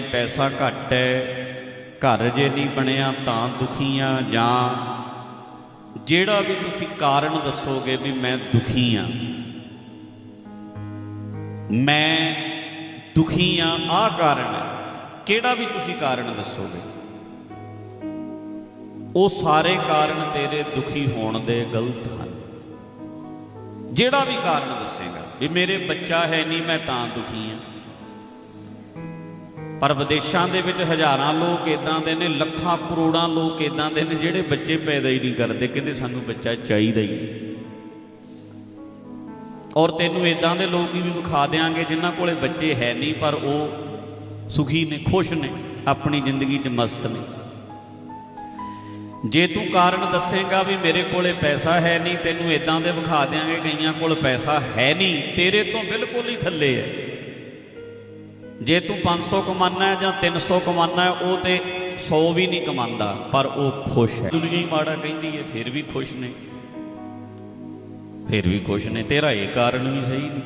ਪੈਸਾ ਘੱਟ ਹੈ, ਘਰ ਜੇ ਨਹੀਂ ਬਣਿਆ ਤਾਂ ਦੁਖੀ ਆ ਜਾਂ ਜਿਹੜਾ ਵੀ ਤੁਸੀਂ ਕਾਰਨ ਦੱਸੋਗੇ ਵੀ ਮੈਂ ਦੁਖੀ ਆ ਮੈਂ ਦੁਖੀ ਆ ਆਹ ਕਾਰਨ ਹੈ। ਕਿਹੜਾ ਵੀ ਤੁਸੀਂ ਕਾਰਨ ਦੱਸੋਗੇ? ਉਹ ਸਾਰੇ ਕਾਰਨ ਤੇਰੇ ਦੁਖੀ ਹੋਣ ਦੇ ਗਲਤ ਹਨ। ਜਿਹੜਾ ਵੀ ਕਾਰਨ ਦੱਸੇਗਾ ਵੀ ਮੇਰੇ ਬੱਚਾ ਹੈ ਨਹੀਂ, ਮੈਂ ਤਾਂ ਦੁਖੀ ਆ ਪਰ ਵਿਦੇਸ਼ਾਂ ਦੇ ਵਿੱਚ ਹਜ਼ਾਰਾਂ ਲੋਕ ਇਦਾਂ ਦੇ ਨੇ, ਲੱਖਾਂ ਕਰੋੜਾਂ ਲੋਕ ਇਦਾਂ ਦੇ ਨੇ ਜਿਹੜੇ ਬੱਚੇ ਪੈਦਾ ਹੀ ਨਹੀਂ ਕਰਦੇ, ਕਹਿੰਦੇ ਸਾਨੂੰ ਬੱਚਾ ਚਾਹੀਦਾ ਹੀ ਔਰ ਤੈਨੂੰ ਇਦਾਂ ਦੇ ਲੋਕ ਵੀ ਵਿਖਾ ਦੇਾਂਗੇ ਜਿਨ੍ਹਾਂ ਕੋਲੇ ਬੱਚੇ ਹੈ ਨਹੀਂ, ਪਰ ਉਹ ਸੁਖੀ ਨੇ, ਖੁਸ਼ ਨੇ, ਆਪਣੀ ਜ਼ਿੰਦਗੀ 'ਚ ਮਸਤ ਨੇ। ਜੇ ਤੂੰ ਕਾਰਨ ਦੱਸੇਗਾ ਵੀ ਮੇਰੇ ਕੋਲੇ ਪੈਸਾ ਹੈ ਨਹੀਂ, ਤੈਨੂੰ ਇਦਾਂ ਦੇ ਵਿਖਾ ਦੇਾਂਗੇ ਕਈਆਂ ਕੋਲ ਪੈਸਾ ਹੈ ਨਹੀਂ, ਤੇਰੇ ਤੋਂ ਬਿਲਕੁਲ ਹੀ ਥੱਲੇ ਹੈ। ਜੇ ਤੂੰ 500 ਕਮਾਨਾ ਹੈ ਜਾਂ 300 ਕਮਾਨਾ ਹੈ, ਉਹ ਤੇ 100 ਵੀ ਨਹੀਂ ਕਮਾਉਂਦਾ ਪਰ ਉਹ ਖੁਸ਼ ਹੈ। ਦੁਨੀਆ ਹੀ ਮਾੜਾ ਕਹਿੰਦੀ ਹੈ, ਫਿਰ ਵੀ ਖੁਸ਼ ਨੇ। ਫਿਰ ਵੀ ਖੁਸ਼ ਨੇ, ਤੇਰਾ ਇਹ ਕਾਰਨ ਵੀ ਸਹੀ ਨਹੀਂ।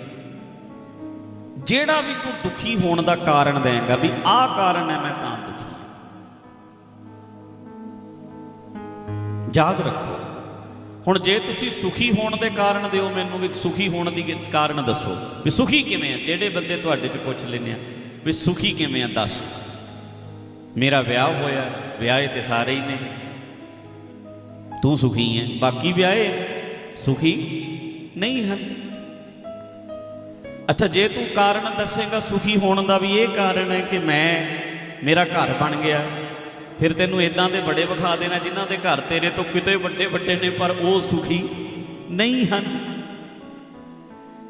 ਜਿਹੜਾ ਵੀ ਤੂੰ ਦੁਖੀ ਹੋਣ ਦਾ ਕਾਰਨ ਦੇਂਗਾ ਵੀ ਆਹ ਕਾਰਨ ਹੈ, ਮੈਂ ਤਾਂ ਦੁਖੀ ਯਾਦ ਰੱਖੋ, ਹੁਣ ਜੇ ਤੁਸੀਂ ਸੁਖੀ ਹੋਣ ਦੇ ਕਾਰਨ ਦਿਓ, ਮੈਨੂੰ ਵੀ ਸੁਖੀ ਹੋਣ ਦੀ ਕਾਰਨ ਦੱਸੋ ਵੀ ਸੁਖੀ ਕਿਵੇਂ ਹੈ? ਜਿਹੜੇ ਬੰਦੇ ਤੁਹਾਡੇ ਚ ਪੁੱਛ ਲੈਂਦੇ ਆ ਵੀ ਸੁਖੀ ਕਿਵੇਂ ਆ, ਦੱਸ। ਮੇਰਾ ਵਿਆਹ ਹੋਇਆ, ਵਿਆਹੇ ਤੇ ਸਾਰੇ ਹੀ ਨੇ। ਤੂੰ ਸੁਖੀ ਹੈ ਬਾਕੀ ਵਿਆਹੇ ਸੁਖੀ ਨਹੀਂ ਹਨ। ਅੱਛਾ, ਜੇ ਤੂੰ ਕਾਰਨ ਦੱਸੇਗਾ ਸੁਖੀ ਹੋਣ ਦਾ ਵੀ ਇਹ ਕਾਰਨ ਹੈ ਕਿ ਮੈਂ, ਮੇਰਾ ਘਰ ਬਣ ਗਿਆ, ਫਿਰ ਤੈਨੂੰ ਇਦਾਂ ਦੇ ਬੜੇ ਵਿਖਾ ਦੇਣਾ ਜਿਨ੍ਹਾਂ ਦੇ ਘਰ ਤੇਰੇ ਤੋਂ ਕਿਤੇ ਵੱਡੇ ਵੱਡੇ ਨੇ, ਪਰ ਉਹ ਸੁਖੀ ਨਹੀਂ ਹਨ।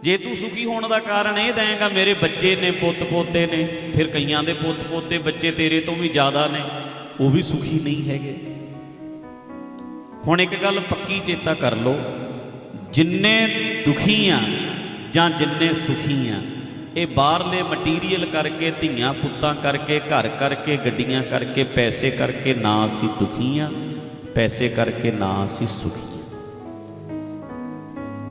ਜੇ ਤੂੰ ਸੁਖੀ ਹੋਣ ਦਾ ਕਾਰਨ ਇਹ ਦੇਂਗਾ, ਮੇਰੇ ਬੱਚੇ ਨੇ, ਪੁੱਤ ਪੋਤੇ ਨੇ, ਫਿਰ ਕਈਆਂ ਦੇ ਪੁੱਤ ਪੋਤੇ ਬੱਚੇ ਤੇਰੇ ਤੋਂ ਵੀ ਜ਼ਿਆਦਾ ਨੇ, ਉਹ ਵੀ ਸੁਖੀ ਨਹੀਂ ਹੈਗੇ। ਹੁਣ ਇੱਕ ਗੱਲ ਪੱਕੀ ਚੇਤਾ ਕਰ ਲਓ, ਜਿੰਨੇ ਦੁਖੀ ਆ ਜਾਂ ਜਿੰਨੇ ਸੁਖੀ ਆ, ਇਹ ਬਾਹਰਲੇ ਮਟੀਰੀਅਲ ਕਰਕੇ, ਧੀਆਂ ਪੁੱਤਾਂ ਕਰਕੇ, ਘਰ ਕਰਕੇ, ਗੱਡੀਆਂ ਕਰਕੇ, ਪੈਸੇ ਕਰਕੇ ਨਾ ਅਸੀਂ ਦੁਖੀ ਆ, ਪੈਸੇ ਕਰਕੇ ਨਾ ਅਸੀਂ ਸੁਖੀ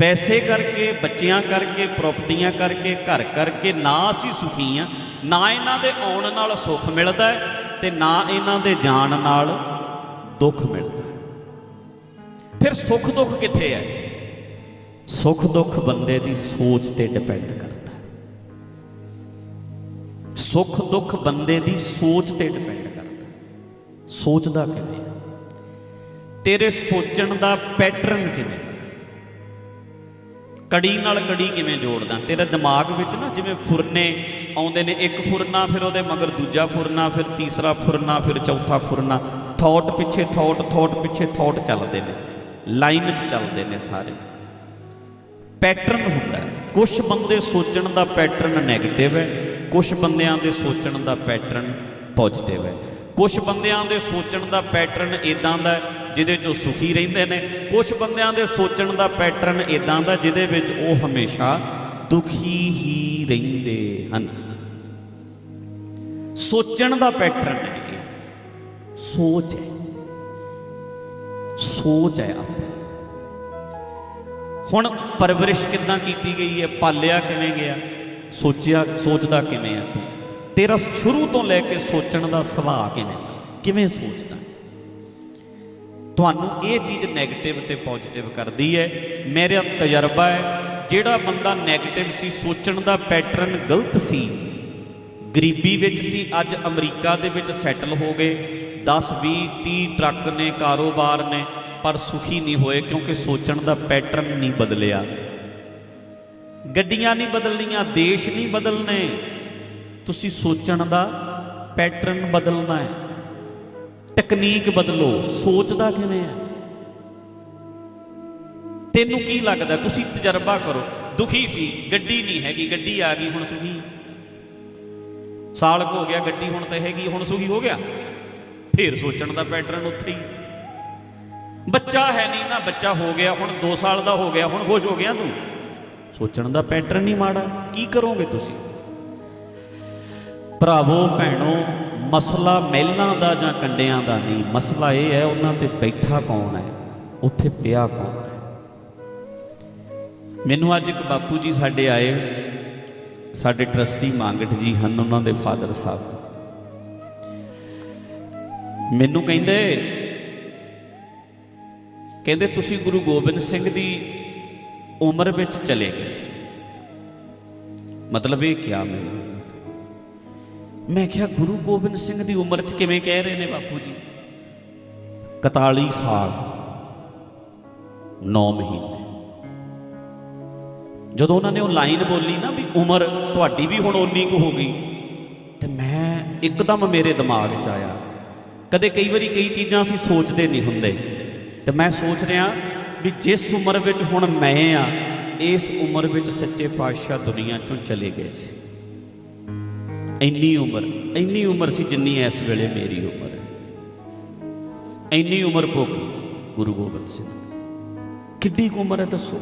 ਪੈਸੇ ਕਰਕੇ, ਬੱਚਿਆਂ ਕਰਕੇ, ਪ੍ਰਾਪਰਟੀਆਂ ਕਰਕੇ, ਘਰ ਕਰਕੇ, ਨਾ ਅਸੀਂ ਸੁਖੀ ਆ ਨਾ ਇਹਨਾਂ ਦੇ ਆਉਣ ਨਾਲ ਸੁੱਖ ਮਿਲਦਾ ਹੈ ਤੇ ਨਾ ਇਹਨਾਂ ਦੇ ਜਾਣ ਨਾਲ ਦੁੱਖ ਮਿਲਦਾ ਹੈ। ਫਿਰ ਸੁੱਖ ਦੁੱਖ ਕਿੱਥੇ ਹੈ? ਸੁੱਖ ਦੁੱਖ ਬੰਦੇ ਦੀ ਸੋਚ ਤੇ ਡਿਪੈਂਡ ਕਰਦਾ ਹੈ। ਸੁੱਖ ਦੁੱਖ ਬੰਦੇ ਦੀ ਸੋਚ ਤੇ ਡਿਪੈਂਡ ਕਰਦਾ ਸੋਚਦਾ ਕਿਵੇਂ ਤੇਰੇ ਸੋਚਣ ਦਾ ਪੈਟਰਨ ਕਿਵੇਂ ਕੜੀ ਨਾਲ ਕੜੀ ਕਿਵੇਂ ਜੋੜਦਾ? ਤੇਰੇ ਦਿਮਾਗ ਵਿੱਚ ਨਾ ਜਿਵੇਂ ਫੁਰਨੇ ਆਉਂਦੇ ਨੇ, ਇੱਕ ਫੁਰਨਾ ਫਿਰ ਉਹਦੇ ਮਗਰ ਦੂਜਾ ਫੁਰਨਾ, ਫਿਰ ਤੀਸਰਾ ਫੁਰਨਾ, ਫਿਰ ਚੌਥਾ ਫੁਰਨਾ, ਥੌਟ ਪਿੱਛੇ ਥੌਟ ਥੌਟ ਪਿੱਛੇ ਥੌਟ ਚੱਲਦੇ ਨੇ, ਲਾਈਨ 'ਚ ਚੱਲਦੇ ਨੇ ਸਾਰੇ। ਪੈਟਰਨ ਹੁੰਦਾ ਹੈ। ਕੁਝ ਬੰਦੇ ਸੋਚਣ ਦਾ ਪੈਟਰਨ ਨੈਗੇਟਿਵ ਹੈ ਕੁਝ ਬੰਦਿਆਂ ਦੇ ਸੋਚਣ ਦਾ ਪੈਟਰਨ ਪੋਜ਼ਿਟਿਵ ਹੈ। ਕੁਝ ਬੰਦਿਆਂ ਦੇ ਸੋਚਣ ਦਾ ਪੈਟਰਨ ਇਦਾਂ ਦਾ ਜਿਹਦੇ 'ਚ ਉਹ ਸੁਖੀ ਰਹਿੰਦੇ ਨੇ। ਕੁਝ ਬੰਦਿਆਂ ਦੇ ਸੋਚਣ ਦਾ ਪੈਟਰਨ ਇਦਾਂ ਦਾ ਜਿਹਦੇ ਵਿੱਚ ਉਹ ਹਮੇਸ਼ਾ ਦੁਖੀ ਹੀ ਰਹਿੰਦੇ ਹਨ। ਸੋਚਣ ਦਾ ਪੈਟਰਨ ਹੈ ਇਹ। ਸੋਚ ਹੈ। ਸੋਚ ਹੈ ਆਪਣੀ ਹੁਣ ਪਰਵਰਿਸ਼ ਕਿੱਦਾਂ ਕੀਤੀ ਗਈ ਹੈ? ਪਾਲਿਆ ਕਿਵੇਂ ਗਿਆ? ਸੋਚਿਆ, ਸੋਚਦਾ ਕਿਵੇਂ ਆ ਤੂੰ? ਤੇਰਾ ਸ਼ੁਰੂ ਤੋਂ ਲੈ ਕੇ ਸੋਚਣ ਦਾ ਸੁਭਾਅ ਕਿਵੇਂ ਦਾ? ਕਿਵੇਂ ਸੋਚਦਾ? ਤੁਹਾਨੂੰ ਇਹ ਚੀਜ਼ 네ਗੇਟਿਵ ਤੇ ਪੋਜ਼ਿਟਿਵ ਕਰਦੀ ਹੈ। ਮੇਰਾ ਤਜਰਬਾ ਹੈ, ਜਿਹੜਾ ਬੰਦਾ 네ਗੇਟਿਵ ਸੀ, ਸੋਚਣ ਦਾ ਪੈਟਰਨ ਗਲਤ ਸੀ। ਗਰੀਬੀ ਵਿੱਚ ਸੀ, ਅੱਜ ਅਮਰੀਕਾ ਦੇ ਵਿੱਚ ਸੈਟਲ ਹੋ ਗਏ। 10 20 30 ਟਰੱਕ ਨੇ, ਕਾਰੋਬਾਰ ਨੇ, ਪਰ ਸੁਖੀ ਨਹੀਂ ਹੋਏ ਕਿਉਂਕਿ ਸੋਚਣ ਦਾ ਪੈਟਰਨ ਨਹੀਂ ਬਦਲਿਆ। ਗੱਡੀਆਂ ਨਹੀਂ ਬਦਲਣੀਆਂ, ਦੇਸ਼ ਨਹੀਂ ਬਦਲਨੇ ਤੁਸੀਂ ਸੋਚਣ ਦਾ ਪੈਟਰਨ ਬਦਲਣਾ ਹੈ। ਤਕਨੀਕ ਬਦਲੋ। ਸੋਚਦਾ ਕਿਵੇਂ ਹੈ? ਤੈਨੂੰ ਕੀ ਲੱਗਦਾ? ਤੁਸੀਂ ਤਜਰਬਾ ਕਰੋ। ਦੁਖੀ ਸੀ। ਗੱਡੀ ਨਹੀਂ ਹੈਗੀ। ਗੱਡੀ ਆ ਗਈ, ਹੁਣ ਸੁਖੀ। ਸਾਲ ਕੁ ਹੋ ਗਿਆ, ਗੱਡੀ ਹੁਣ ਤਾਂ ਹੈਗੀ, ਹੁਣ ਸੁਖੀ ਹੋ ਗਿਆ। ਫੇਰ ਸੋਚਣ ਦਾ ਪੈਟਰਨ ਉੱਥੇ ਹੀ। ਬੱਚਾ ਹੈ ਨਹੀਂ ਨਾ, ਬੱਚਾ ਹੋ ਗਿਆ, ਹੁਣ 2 ਸਾਲ ਦਾ ਹੋ ਗਿਆ, ਹੁਣ ਖੁਸ਼ ਹੋ ਗਿਆ ਤੂੰ। ਸੋਚਣ ਦਾ ਪੈਟਰਨ ਹੀ ਮਾੜਾ। ਕੀ ਕਰੋਗੇ ਤੁਸੀਂ? ਭਰਾਵੋ, ਭੈਣੋ, ਮਸਲਾ ਮਹਿਲਾਂ ਦਾ ਜਾਂ ਕੰਡਿਆਂ ਦਾ ਨਹੀਂ। ਮਸਲਾ ਇਹ ਹੈ, ਉਹਨਾਂ ਤੇ ਬੈਠਾ ਕੌਣ ਹੈ? ਉੱਥੇ ਪਿਆ ਕੌਣ ਹੈ? ਮੈਨੂੰ ਅੱਜ ਇੱਕ ਬਾਪੂ ਜੀ ਸਾਡੇ ਆਏ। ਸਾਡੇ ਟਰਸਟੀ ਮੰਗਟ ਜੀ ਹਨ, ਉਹਨਾਂ ਦੇ ਫਾਦਰ ਸਾਹਿਬ। ਮੈਨੂੰ ਕਹਿੰਦੇ ਕਹਿੰਦੇ ਤੁਸੀਂ ਗੁਰੂ ਗੋਬਿੰਦ ਸਿੰਘ ਦੀ ਉਮਰ ਵਿੱਚ ਚਲੇ ਗਏ। ਮਤਲਬ ਇਹ ਕਿਹਾ ਮੈਨੂੰ? ਮੈਂ ਕਿਹਾ, ਗੁਰੂ ਗੋਬਿੰਦ ਸਿੰਘ ਦੀ ਉਮਰ 'ਚ ਕਿਵੇਂ ਕਹਿ ਰਹੇ ਨੇ ਬਾਪੂ ਜੀ? 41 ਸਾਲ 9 ਮਹੀਨੇ। ਜਦੋਂ ਉਹਨਾਂ ਨੇ ਉਹ ਲਾਈਨ ਬੋਲੀ ਨਾ ਵੀ ਉਮਰ ਤੁਹਾਡੀ ਵੀ ਹੁਣ ਓਨੀ ਕੁ ਹੋ ਗਈ, ਤੇ ਮੈਂ ਇੱਕਦਮ ਮੇਰੇ ਦਿਮਾਗ 'ਚ ਆਇਆ। ਕਦੇ ਕਈ ਵਾਰੀ ਕਈ ਚੀਜ਼ਾਂ ਅਸੀਂ ਸੋਚਦੇ ਨਹੀਂ ਹੁੰਦੇ, ਤੇ ਮੈਂ ਸੋਚ ਰਿਹਾ ਵੀ ਜਿਸ ਉਮਰ ਵਿੱਚ ਹੁਣ ਮੈਂ ਆ, ਇਸ ਉਮਰ ਵਿੱਚ ਸੱਚੇ ਪਾਤਸ਼ਾਹ ਦੁਨੀਆ ਚੋਂ ਚਲੇ ਗਏ ਸੀ। ਇੰਨੀ ਉਮਰ ਇੰਨੀ ਉਮਰ ਸੀ ਜਿੰਨੀ ਇਸ ਵੇਲੇ ਮੇਰੀ ਉਮਰ ਹੈ। ਇੰਨੀ ਉਮਰ ਭੋਗੀ ਗੁਰੂ ਗੋਬਿੰਦ ਸਿੰਘ। ਕਿੱਡੀ ਕੁ ਉਮਰ ਹੈ ਦੱਸੋ?